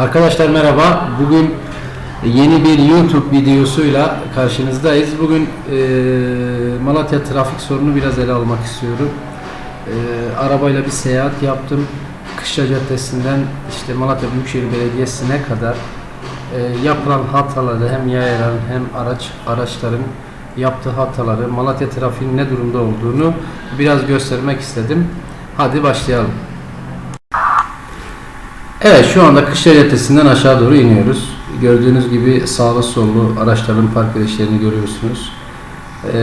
Arkadaşlar merhaba. Bugün yeni bir YouTube videosuyla karşınızdayız. Bugün e, Malatya trafik sorunu biraz ele almak istiyorum. E, arabayla bir seyahat yaptım. Kışla Caddesi'nden işte Malatya Büyükşehir Belediyesi'ne kadar e, yapılan hataları hem yayaların hem araç araçların yaptığı hataları, Malatya trafiğinin ne durumda olduğunu biraz göstermek istedim. Hadi başlayalım. Evet şu anda Kışla Caddesi'nden aşağı doğru iniyoruz. Gördüğünüz gibi sağlı sollu araçların park edişlerini görüyorsunuz. Ee,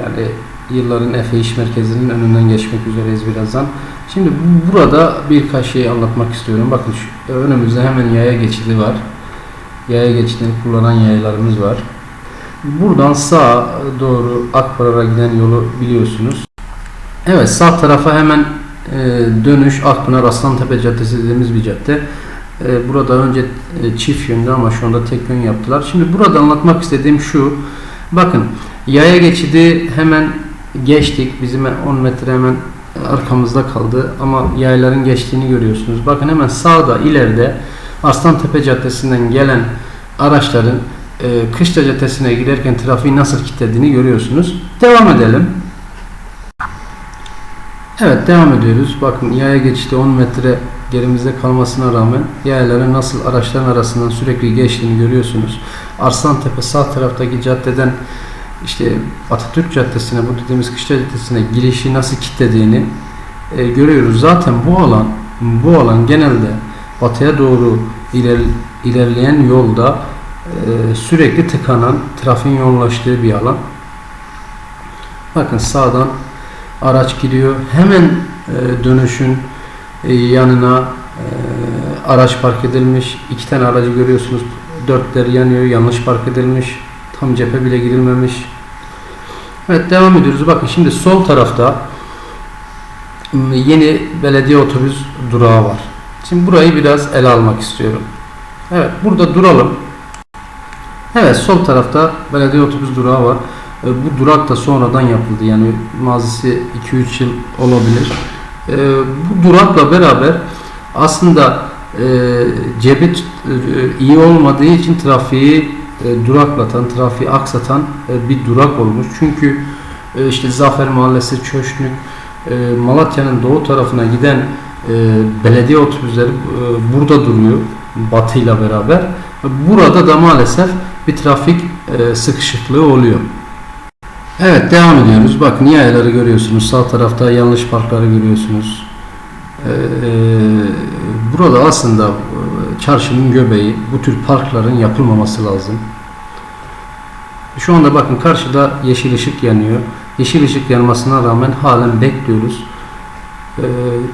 yani yılların Efe İş Merkezi'nin önünden geçmek üzereyiz birazdan. Şimdi bu- burada birkaç şey anlatmak istiyorum. Bakın şu, önümüzde hemen yaya geçidi var. Yaya geçidini kullanan yayalarımız var. Buradan sağa doğru Akparar'a giden yolu biliyorsunuz. Evet sağ tarafa hemen e, dönüş Akpınar Aslantepe Caddesi dediğimiz bir cadde. E, burada önce e, çift yönlü ama şu anda tek yön yaptılar. Şimdi burada anlatmak istediğim şu. Bakın yaya geçidi hemen geçtik. Bizim 10 metre hemen arkamızda kaldı ama yayların geçtiğini görüyorsunuz. Bakın hemen sağda ileride Aslantepe Caddesi'nden gelen araçların e, Caddesi'ne girerken trafiği nasıl kilitlediğini görüyorsunuz. Devam edelim. Evet devam ediyoruz. Bakın yaya geçişte 10 metre gerimizde kalmasına rağmen yayaların nasıl araçların arasından sürekli geçtiğini görüyorsunuz. Arslantepe sağ taraftaki caddeden işte Atatürk Caddesi'ne bu dediğimiz Kışla Caddesi'ne girişi nasıl kilitlediğini e, görüyoruz. Zaten bu alan bu alan genelde batıya doğru iler, ilerleyen yolda e, sürekli tıkanan trafiğin yoğunlaştığı bir alan. Bakın sağdan araç giriyor. Hemen e, dönüşün e, yanına e, araç park edilmiş. İki tane aracı görüyorsunuz. Dörtler yanıyor. Yanlış park edilmiş. Tam cephe bile girilmemiş. Evet devam ediyoruz. Bakın şimdi sol tarafta yeni belediye otobüs durağı var. Şimdi burayı biraz ele almak istiyorum. Evet burada duralım. Evet sol tarafta belediye otobüs durağı var. Bu durak da sonradan yapıldı. Yani mazisi 2-3 yıl olabilir. E, Bu durakla beraber aslında e, cebi e, iyi olmadığı için trafiği e, duraklatan, trafiği aksatan e, bir durak olmuş. Çünkü e, işte Zafer Mahallesi, Çöşnük, Malatya'nın doğu tarafına giden belediye otobüsleri burada duruyor batıyla beraber. Burada da maalesef bir trafik sıkışıklığı oluyor. Evet devam ediyoruz. Bakın yayaları görüyorsunuz. Sağ tarafta yanlış parkları görüyorsunuz. Ee, burada aslında e, çarşının göbeği bu tür parkların yapılmaması lazım. Şu anda bakın karşıda yeşil ışık yanıyor. Yeşil ışık yanmasına rağmen halen bekliyoruz. Ee,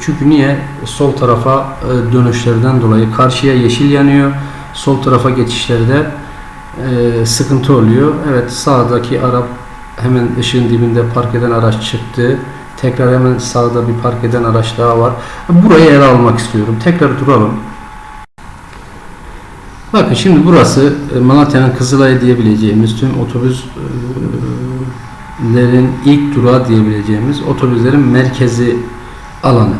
çünkü niye? Sol tarafa e, dönüşlerden dolayı karşıya yeşil yanıyor. Sol tarafa geçişlerde e, sıkıntı oluyor. Evet sağdaki Arap hemen ışığın dibinde park eden araç çıktı. Tekrar hemen sağda bir park eden araç daha var. Burayı ele almak istiyorum. Tekrar duralım. Bakın şimdi burası e, Malatya'nın Kızılay diyebileceğimiz tüm otobüslerin ilk durağı diyebileceğimiz otobüslerin merkezi alanı.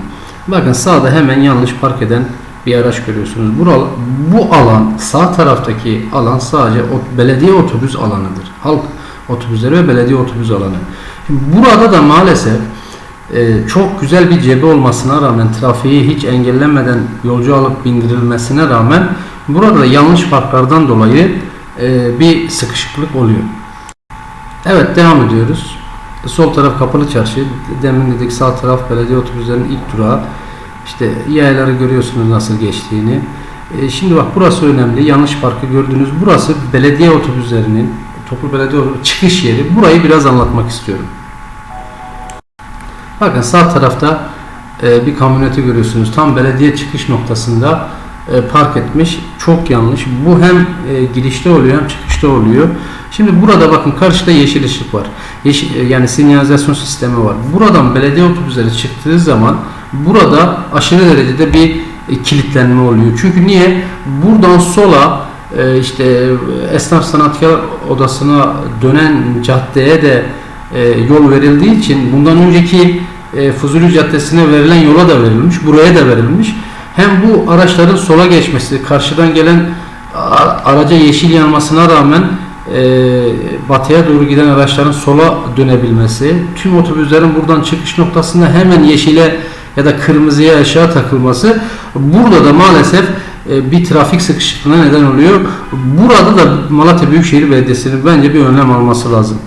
Bakın sağda hemen yanlış park eden bir araç görüyorsunuz. Bural, bu alan sağ taraftaki alan sadece belediye otobüs alanıdır. Halk otobüsleri ve belediye otobüs alanı. Şimdi burada da maalesef e, çok güzel bir cebi olmasına rağmen trafiği hiç engellenmeden yolcu alıp bindirilmesine rağmen burada da yanlış parklardan dolayı e, bir sıkışıklık oluyor. Evet devam ediyoruz. Sol taraf kapalı çarşı. Demin dedik sağ taraf belediye otobüslerinin ilk durağı. İşte yayaları görüyorsunuz nasıl geçtiğini. E, şimdi bak burası önemli. Yanlış parkı gördünüz. Burası belediye otobüslerinin toplu belediye çıkış yeri. Burayı biraz anlatmak istiyorum. Bakın sağ tarafta e, bir kamyoneti görüyorsunuz. Tam belediye çıkış noktasında e, park etmiş. Çok yanlış. Bu hem e, girişte oluyor hem çıkışta oluyor. Şimdi burada bakın karşıda yeşil ışık var. Yeşil, e, yani sinyalizasyon sistemi var. Buradan belediye otobüsleri çıktığı zaman burada aşırı derecede bir e, kilitlenme oluyor. Çünkü niye? Buradan sola e, işte e, esnaf sanatkar odasına dönen caddeye de e, yol verildiği için bundan önceki e, Fuzuli Caddesi'ne verilen yola da verilmiş, buraya da verilmiş. Hem bu araçların sola geçmesi, karşıdan gelen araca yeşil yanmasına rağmen e, batıya doğru giden araçların sola dönebilmesi, tüm otobüslerin buradan çıkış noktasında hemen yeşile ya da kırmızıya aşağı takılması burada da maalesef e, bir trafik sıkışıklığına neden oluyor. Burada da Malatya Büyükşehir Belediyesi'nin bence bir önlem alması lazım.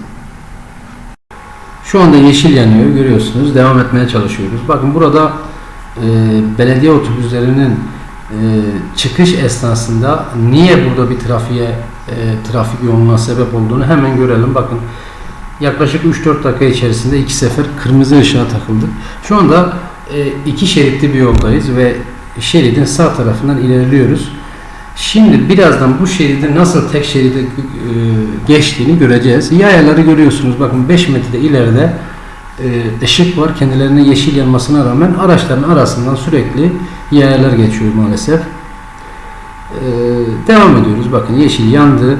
Şu anda yeşil yanıyor görüyorsunuz. Devam etmeye çalışıyoruz. Bakın burada e, belediye otobüslerinin e, çıkış esnasında niye burada bir trafiğe e, trafik yoğunluğuna sebep olduğunu hemen görelim. Bakın yaklaşık 3-4 dakika içerisinde iki sefer kırmızı ışığa takıldık. Şu anda iki şeritli bir yoldayız ve şeridin sağ tarafından ilerliyoruz. Şimdi birazdan bu şeridi nasıl tek şeride e, geçtiğini göreceğiz. Yayaları görüyorsunuz. Bakın 5 metre ileride e, ışık var. Kendilerine yeşil yanmasına rağmen araçların arasından sürekli yayalar geçiyor maalesef. E, devam ediyoruz. Bakın yeşil yandı.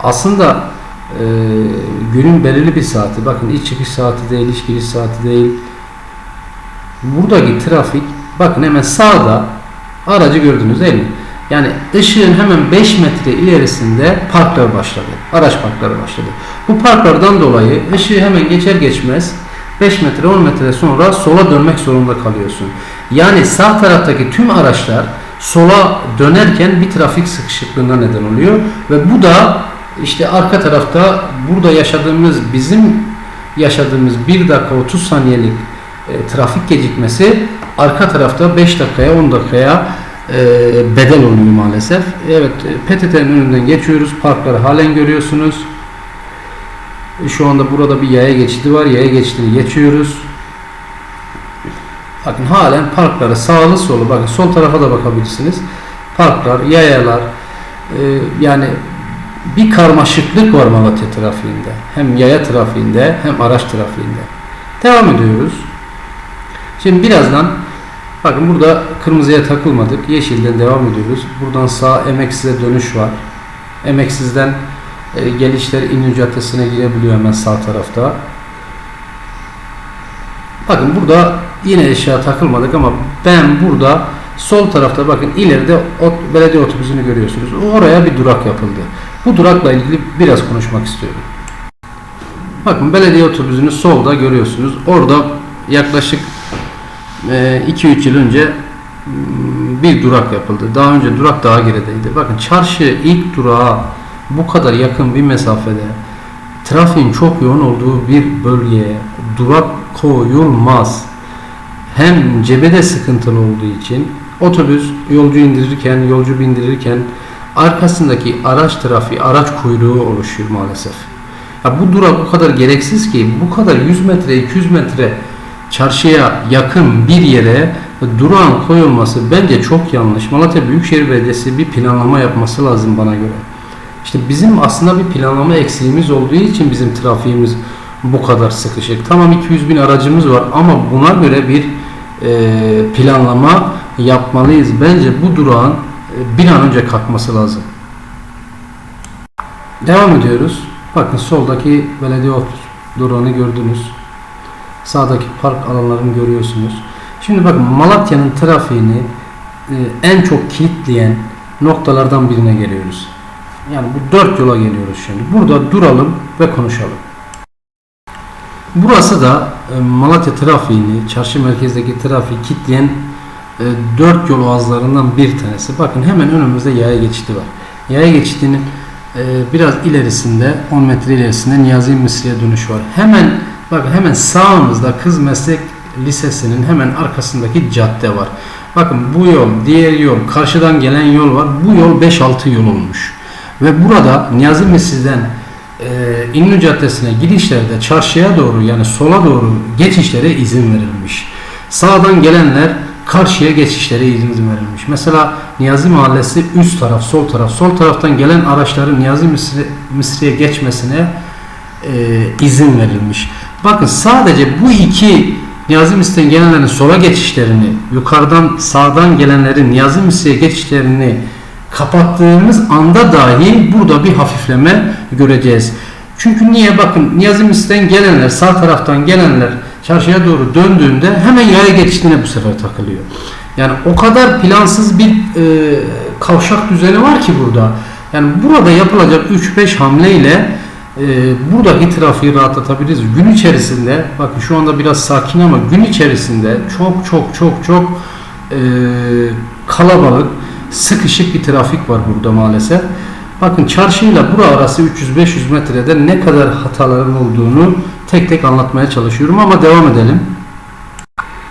Aslında e, günün belirli bir saati. Bakın iç çıkış saati değil, iç giriş saati değil. Buradaki trafik bakın hemen sağda aracı gördünüz değil mi? Yani ışığın hemen 5 metre ilerisinde parklar başladı. Araç parkları başladı. Bu parklardan dolayı ışığı hemen geçer geçmez 5 metre 10 metre sonra sola dönmek zorunda kalıyorsun. Yani sağ taraftaki tüm araçlar sola dönerken bir trafik sıkışıklığına neden oluyor ve bu da işte arka tarafta burada yaşadığımız bizim yaşadığımız 1 dakika 30 saniyelik e, trafik gecikmesi arka tarafta 5 dakikaya 10 dakikaya e, bedel oluyor maalesef. Evet e, PTT'nin önünden geçiyoruz. Parkları halen görüyorsunuz. Şu anda burada bir yaya geçidi var. Yaya geçidini geçiyoruz. Bakın halen parkları sağlı solu bakın sol tarafa da bakabilirsiniz. Parklar, yayalar e, yani bir karmaşıklık var Malatya trafiğinde. Hem yaya trafiğinde hem araç trafiğinde. Devam ediyoruz. Şimdi birazdan bakın burada kırmızıya takılmadık. Yeşilden devam ediyoruz. Buradan sağ Emeksiz'e dönüş var. Emeksiz'den e, gelişler İnönü Caddesi'ne girebiliyor hemen sağ tarafta. Bakın burada yine eşya takılmadık ama ben burada sol tarafta bakın ileride ot- belediye otobüsünü görüyorsunuz. Oraya bir durak yapıldı. Bu durakla ilgili biraz konuşmak istiyorum. Bakın belediye otobüsünü solda görüyorsunuz. Orada yaklaşık 2-3 yıl önce m, bir durak yapıldı. Daha önce durak daha gerideydi. Bakın çarşı ilk durağa bu kadar yakın bir mesafede trafiğin çok yoğun olduğu bir bölgeye durak koyulmaz. Hem cebede sıkıntılı olduğu için otobüs yolcu indirirken, yolcu bindirirken arkasındaki araç trafiği, araç kuyruğu oluşuyor maalesef. Ya bu durak o kadar gereksiz ki bu kadar 100 metre, 200 metre çarşıya yakın bir yere durağın koyulması bence çok yanlış. Malatya Büyükşehir Belediyesi bir planlama yapması lazım bana göre. İşte bizim aslında bir planlama eksiğimiz olduğu için bizim trafiğimiz bu kadar sıkışık. Tamam 200 bin aracımız var ama buna göre bir e, planlama yapmalıyız. Bence bu durağın bir an önce kalkması lazım. Devam ediyoruz. Bakın soldaki belediye durağını gördünüz. Sağdaki park alanlarını görüyorsunuz. Şimdi bakın Malatya'nın trafiğini e, en çok kilitleyen noktalardan birine geliyoruz. Yani bu dört yola geliyoruz şimdi. Burada duralım ve konuşalım. Burası da e, Malatya trafiğini, çarşı merkezdeki trafiği kilitleyen e, dört yol ağızlarından bir tanesi. Bakın hemen önümüzde yaya geçidi var. Yaya geçidinin e, biraz ilerisinde, 10 metre ilerisinde Niyazi Mısri'ye dönüş var. Hemen bakın hemen sağımızda Kız Meslek Lisesi'nin hemen arkasındaki cadde var. Bakın bu yol, diğer yol, karşıdan gelen yol var. Bu yol 5-6 yol olmuş. Ve burada Niyazi Mescid'den e, İnönü Caddesi'ne gidişlerde çarşıya doğru yani sola doğru geçişlere izin verilmiş. Sağdan gelenler karşıya geçişlere izin verilmiş. Mesela Niyazi Mahallesi üst taraf, sol taraf. Sol taraftan gelen araçların Niyazi Misri, Misri'ye geçmesine e, izin verilmiş. Bakın sadece bu iki Niyazi Misri'den gelenlerin sola geçişlerini, yukarıdan sağdan gelenlerin Niyazi Misri'ye geçişlerini kapattığımız anda dahi burada bir hafifleme göreceğiz. Çünkü niye bakın Niyazi Misri'den gelenler, sağ taraftan gelenler çarşıya doğru döndüğünde hemen yaya geçtiğine bu sefer takılıyor. Yani o kadar plansız bir e, kavşak düzeni var ki burada. Yani burada yapılacak 3-5 hamleyle e, buradaki trafiği rahatlatabiliriz. Gün içerisinde bakın şu anda biraz sakin ama gün içerisinde çok çok çok çok e, kalabalık sıkışık bir trafik var burada maalesef. Bakın çarşıyla bura arası 300-500 metrede ne kadar hataların olduğunu tek tek anlatmaya çalışıyorum ama devam edelim.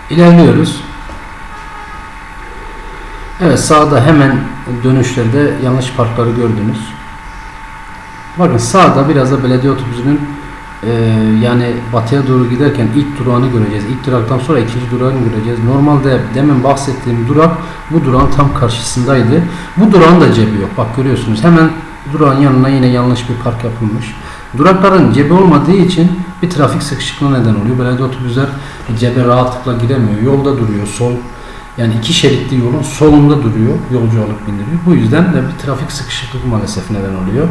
İlerliyoruz. Evet sağda hemen dönüşlerde yanlış parkları gördünüz. Bakın sağda biraz da belediye otobüsünün e, yani batıya doğru giderken ilk durağını göreceğiz. İlk duraktan sonra ikinci durağını göreceğiz. Normalde demin bahsettiğim durak bu durağın tam karşısındaydı. Bu durağın da cebi yok. Bak görüyorsunuz hemen durağın yanına yine yanlış bir park yapılmış. Durakların cebi olmadığı için bir trafik sıkışıklığı neden oluyor. Belediye otobüsler cebe rahatlıkla giremiyor. Yolda duruyor. Sol yani iki şeritli yolun solunda duruyor. Yolcu alıp bindiriyor. Bu yüzden de bir trafik sıkışıklığı maalesef neden oluyor.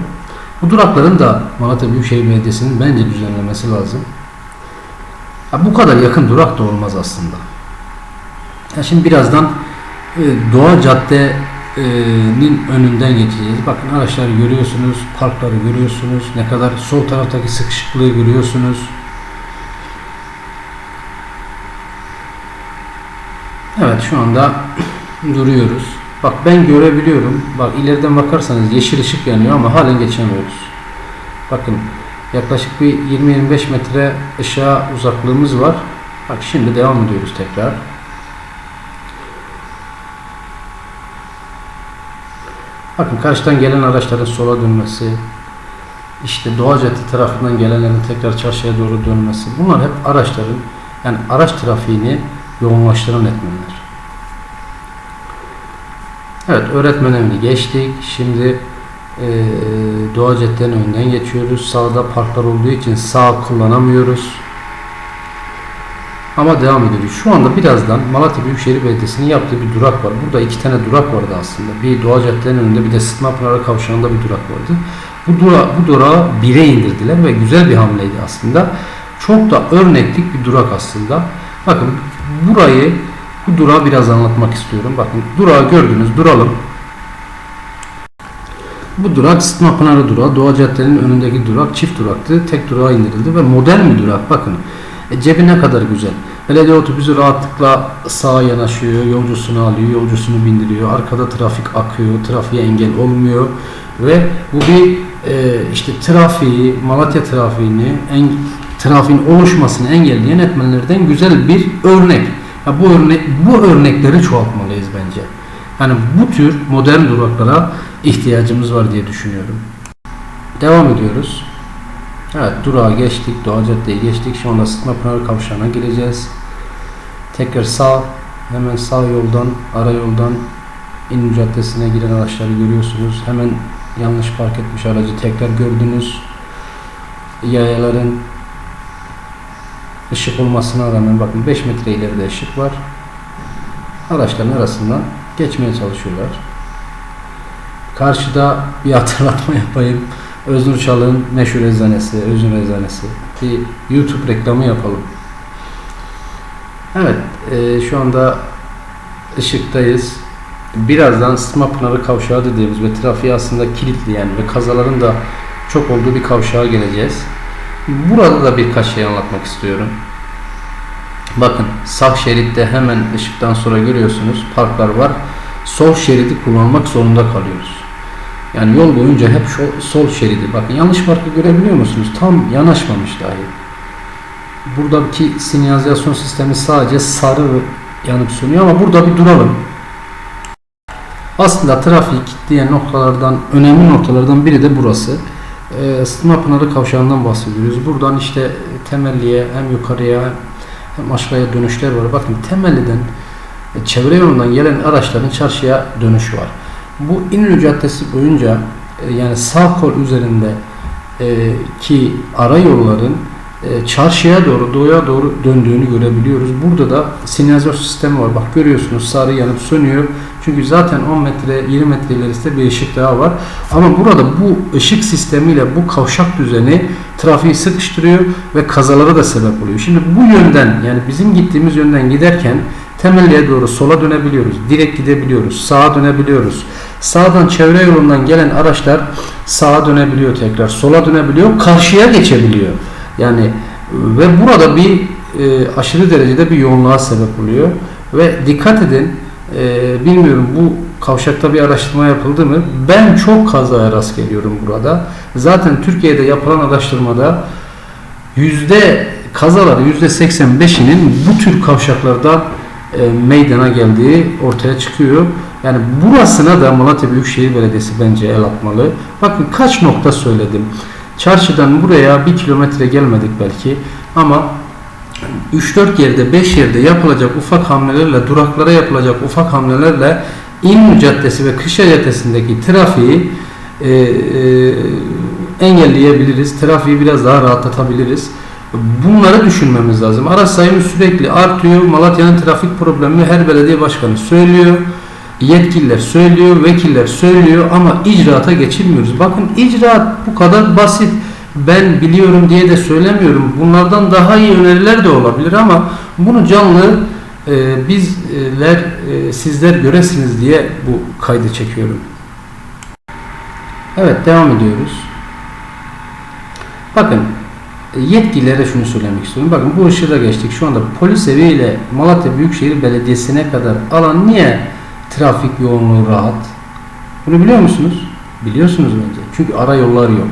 Bu durakların da Malatya Büyükşehir Belediyesi'nin bence düzenlemesi lazım. Ya bu kadar yakın durak da olmaz aslında. Ya şimdi birazdan e, Doğa Cadde'nin önünden geçeceğiz. Bakın araçları görüyorsunuz, parkları görüyorsunuz, ne kadar sol taraftaki sıkışıklığı görüyorsunuz. Evet şu anda duruyoruz. Bak ben görebiliyorum. Bak ileriden bakarsanız yeşil ışık yanıyor ama halen geçemiyoruz. Bakın yaklaşık bir 20-25 metre ışığa uzaklığımız var. Bak şimdi devam ediyoruz tekrar. Bakın karşıdan gelen araçların sola dönmesi, işte Doğa Cadde tarafından gelenlerin tekrar çarşıya doğru dönmesi. Bunlar hep araçların yani araç trafiğini yoğunlaştıran etmenler. Evet öğretmen evini geçtik. Şimdi e, Doğa Cadde'nin önünden geçiyoruz. Sağda parklar olduğu için sağ kullanamıyoruz. Ama devam ediyoruz. Şu anda birazdan Malatya Büyükşehir Belediyesi'nin yaptığı bir durak var. Burada iki tane durak vardı aslında. Bir Doğa Cadde'nin önünde bir de Sıtma Pınarı Kavşağı'nda bir durak vardı. Bu, dura, bu durağı bire indirdiler ve güzel bir hamleydi aslında. Çok da örneklik bir durak aslında. Bakın burayı bu durağı biraz anlatmak istiyorum. Bakın durağı gördünüz. Duralım. Bu durak Sıtma durağı. Doğa Cadde'nin önündeki durak çift duraktı. Tek durağa indirildi ve modern bir durak. Bakın e, cebi ne kadar güzel. Belediye otobüsü rahatlıkla sağa yanaşıyor, yolcusunu alıyor, yolcusunu bindiriyor. Arkada trafik akıyor, trafiğe engel olmuyor ve bu bir e, işte trafiği, Malatya trafiğini, en, trafiğin oluşmasını engelleyen etmenlerden güzel bir örnek. Ya bu örnek bu örnekleri çoğaltmalıyız bence. Yani bu tür modern duraklara ihtiyacımız var diye düşünüyorum. Devam ediyoruz. Evet durağı geçtik, Doğa Cadde'yi geçtik. Şu anda Sıtma Pınar Kavşağı'na gireceğiz. Tekrar sağ, hemen sağ yoldan, ara yoldan İnönü Caddesi'ne giren araçları görüyorsunuz. Hemen yanlış park etmiş aracı tekrar gördünüz. Yayaların ışık olmasına rağmen bakın 5 metre ileride ışık var. Araçların arasından geçmeye çalışıyorlar. Karşıda bir hatırlatma yapayım. Öznur Çalık'ın meşhur eczanesi, Özün eczanesi. Bir YouTube reklamı yapalım. Evet, e, şu anda ışıktayız. Birazdan Sıtma Pınarı Kavşağı dediğimiz ve trafiği aslında kilitleyen ve kazaların da çok olduğu bir kavşağa geleceğiz. Burada da birkaç şey anlatmak istiyorum. Bakın sağ şeritte hemen ışıktan sonra görüyorsunuz parklar var. Sol şeridi kullanmak zorunda kalıyoruz. Yani yol boyunca hep sol, şeridi. Bakın yanlış parkı görebiliyor musunuz? Tam yanaşmamış dahi. Buradaki sinyalizasyon sistemi sadece sarı yanıp sönüyor ama burada bir duralım. Aslında trafiği kilitleyen noktalardan, önemli noktalardan biri de burası. E, Isıtma Pınarı Kavşağı'ndan bahsediyoruz. Buradan işte temelliye hem yukarıya hem aşağıya dönüşler var. Bakın temelliden e, çevre yolundan gelen araçların çarşıya dönüşü var. Bu İnönü Caddesi boyunca e, yani sağ kol üzerinde e, ki ara yolların çarşıya doğru, doğuya doğru döndüğünü görebiliyoruz. Burada da sinyalizasyon sistemi var. Bak görüyorsunuz sarı yanıp sönüyor. Çünkü zaten 10 metre, 20 metre ilerisinde bir ışık daha var. Ama burada bu ışık sistemiyle bu kavşak düzeni trafiği sıkıştırıyor ve kazalara da sebep oluyor. Şimdi bu yönden yani bizim gittiğimiz yönden giderken temelliye doğru sola dönebiliyoruz. Direkt gidebiliyoruz. Sağa dönebiliyoruz. Sağdan çevre yolundan gelen araçlar sağa dönebiliyor tekrar. Sola dönebiliyor. Karşıya geçebiliyor. Yani ve burada bir e, aşırı derecede bir yoğunluğa sebep oluyor. Ve dikkat edin e, bilmiyorum bu kavşakta bir araştırma yapıldı mı? Ben çok kazaya rast geliyorum burada. Zaten Türkiye'de yapılan araştırmada yüzde kazaları yüzde 85'inin bu tür kavşaklardan e, meydana geldiği ortaya çıkıyor. Yani burasına da Malatya Büyükşehir Belediyesi bence el atmalı. Bakın kaç nokta söyledim. Çarşıdan buraya bir kilometre gelmedik belki ama 3-4 yerde 5 yerde yapılacak ufak hamlelerle duraklara yapılacak ufak hamlelerle İnönü Caddesi ve Kışla Caddesi'ndeki trafiği e, e, engelleyebiliriz. Trafiği biraz daha rahatlatabiliriz. Bunları düşünmemiz lazım. Araç sayımız sürekli artıyor. Malatya'nın trafik problemi her belediye başkanı söylüyor. Yetkililer söylüyor, vekiller söylüyor ama icraata geçilmiyoruz. Bakın icraat bu kadar basit. Ben biliyorum diye de söylemiyorum. Bunlardan daha iyi öneriler de olabilir ama bunu canlı e, bizler, e, sizler göresiniz diye bu kaydı çekiyorum. Evet devam ediyoruz. Bakın yetkililere şunu söylemek istiyorum. Bakın bu ışığı da geçtik. Şu anda polis evi ile Malatya Büyükşehir Belediyesi'ne kadar alan niye trafik yoğunluğu rahat? Bunu biliyor musunuz? Biliyorsunuz bence. Çünkü ara yollar yok.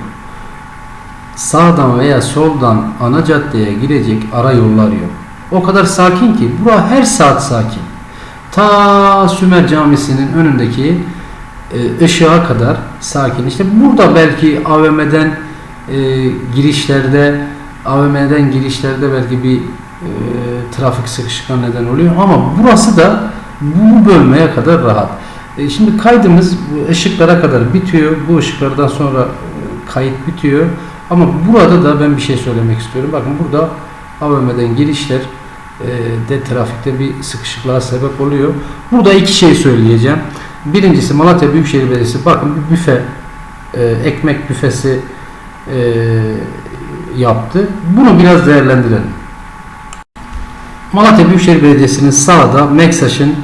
Sağdan veya soldan ana caddeye girecek ara yollar yok. O kadar sakin ki. Bura her saat sakin. Ta Sümer Camisi'nin önündeki e, ışığa kadar sakin. İşte burada belki AVM'den e, girişlerde AVM'den girişlerde belki bir e, trafik sıkışıklığı neden oluyor ama burası da bu bölmeye kadar rahat. E, şimdi kaydımız bu ışıklara kadar bitiyor. Bu ışıklardan sonra e, kayıt bitiyor. Ama burada da ben bir şey söylemek istiyorum. Bakın burada AVM'den girişler e, de trafikte bir sıkışıklığa sebep oluyor. Burada iki şey söyleyeceğim. Birincisi Malatya Büyükşehir Belediyesi bakın bir büfe e, ekmek büfesi yaptı. Bunu biraz değerlendirelim. Malatya Büyükşehir Belediyesi'nin sağda Meksaş'ın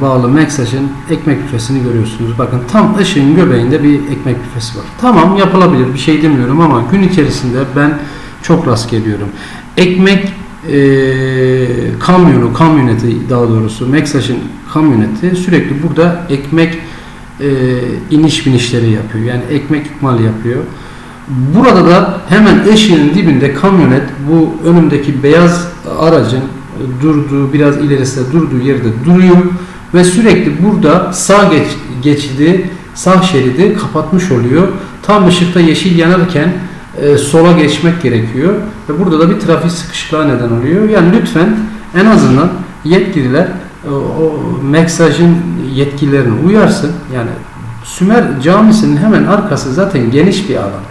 bağlı Meksaş'ın ekmek büfesini görüyorsunuz. Bakın tam ışığın göbeğinde bir ekmek büfesi var. Tamam yapılabilir bir şey demiyorum ama gün içerisinde ben çok rast geliyorum. Ekmek e, kamyonu, kamyoneti daha doğrusu Meksaş'ın kamyoneti sürekli burada ekmek e, iniş binişleri yapıyor. Yani ekmek ikmal yapıyor. Burada da hemen eşiğinin dibinde kamyonet bu önümdeki beyaz aracın durduğu biraz ilerisinde durduğu yerde duruyor ve sürekli burada sağ geç, geçidi sağ şeridi kapatmış oluyor. Tam ışıkta yeşil yanarken e, sola geçmek gerekiyor ve burada da bir trafik sıkışıklığa neden oluyor. Yani lütfen en azından yetkililer e, o Meksaj'ın yetkililerini uyarsın. Yani Sümer Camisi'nin hemen arkası zaten geniş bir alan.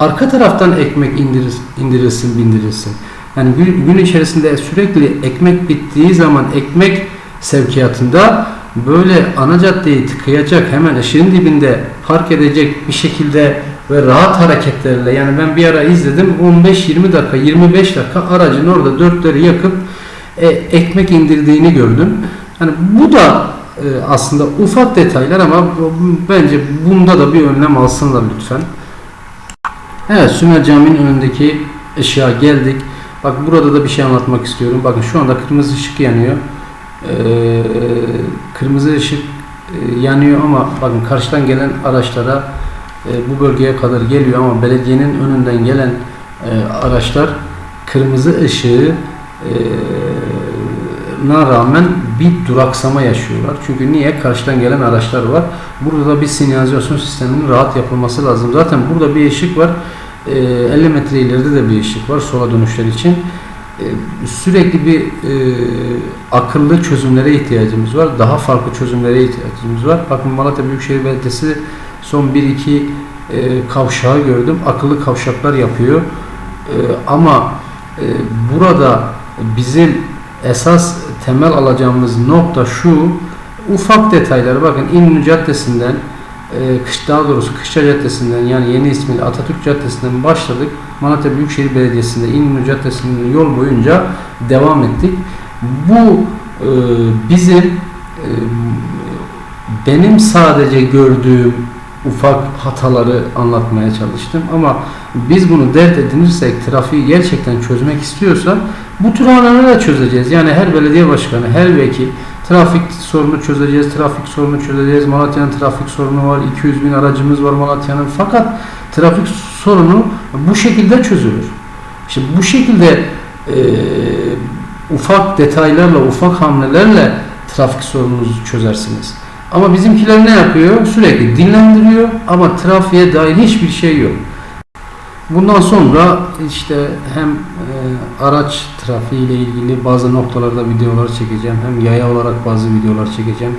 Arka taraftan ekmek indirir, indirilsin, bindirilsin. Yani gün, gün içerisinde sürekli ekmek bittiği zaman ekmek sevkiyatında böyle ana caddeyi tıkayacak hemen ışığın dibinde park edecek bir şekilde ve rahat hareketlerle yani ben bir ara izledim 15-20 dakika 25 dakika aracın orada dörtleri yakıp e, ekmek indirdiğini gördüm. Yani bu da e, aslında ufak detaylar ama bence bunda da bir önlem alsınlar lütfen. Evet Sümer Camii'nin önündeki ışığa geldik. Bak burada da bir şey anlatmak istiyorum. Bakın şu anda kırmızı ışık yanıyor. Ee, kırmızı ışık e, yanıyor ama bakın karşıdan gelen araçlara e, bu bölgeye kadar geliyor ama belediyenin önünden gelen e, araçlar kırmızı ışığı e, na rağmen bir duraksama yaşıyorlar. Çünkü niye? Karşıdan gelen araçlar var. Burada da bir sinyalizasyon sisteminin rahat yapılması lazım. Zaten burada bir ışık var. 50 metre ileride de bir ışık var sola dönüşler için. Sürekli bir e, akıllı çözümlere ihtiyacımız var. Daha farklı çözümlere ihtiyacımız var. Bakın Malatya Büyükşehir Belediyesi son 1-2 e, kavşağı gördüm. Akıllı kavşaklar yapıyor. E, ama e, burada bizim esas temel alacağımız nokta şu ufak detaylar bakın İnönü Caddesi'nden e, kış daha doğrusu Kışla Caddesi'nden yani yeni ismiyle Atatürk Caddesi'nden başladık. Malatya Büyükşehir Belediyesi'nde İnönü Caddesi'nin yol boyunca devam ettik. Bu e, bizim e, benim sadece gördüğüm ufak hataları anlatmaya çalıştım ama biz bunu dert edinirsek trafiği gerçekten çözmek istiyorsak bu tür alanları da çözeceğiz. Yani her belediye başkanı, her vekil trafik sorunu çözeceğiz, trafik sorunu çözeceğiz. Malatya'nın trafik sorunu var, 200 bin aracımız var Malatya'nın. Fakat trafik sorunu bu şekilde çözülür. İşte bu şekilde e, ufak detaylarla, ufak hamlelerle trafik sorununuzu çözersiniz. Ama bizimkiler ne yapıyor? Sürekli dinlendiriyor ama trafiğe dair hiçbir şey yok. Bundan sonra işte hem e, araç trafiği ile ilgili bazı noktalarda videolar çekeceğim. Hem yaya olarak bazı videolar çekeceğim.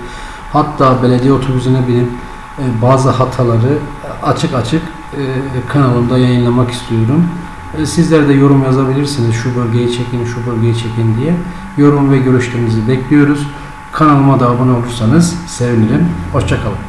Hatta belediye otobüsüne binip e, bazı hataları açık açık e, kanalımda yayınlamak istiyorum. E, sizler de yorum yazabilirsiniz. Şu bölgeyi çekin, şu bölgeyi çekin diye. Yorum ve görüşlerinizi bekliyoruz. Kanalıma da abone olursanız sevinirim. Hoşçakalın.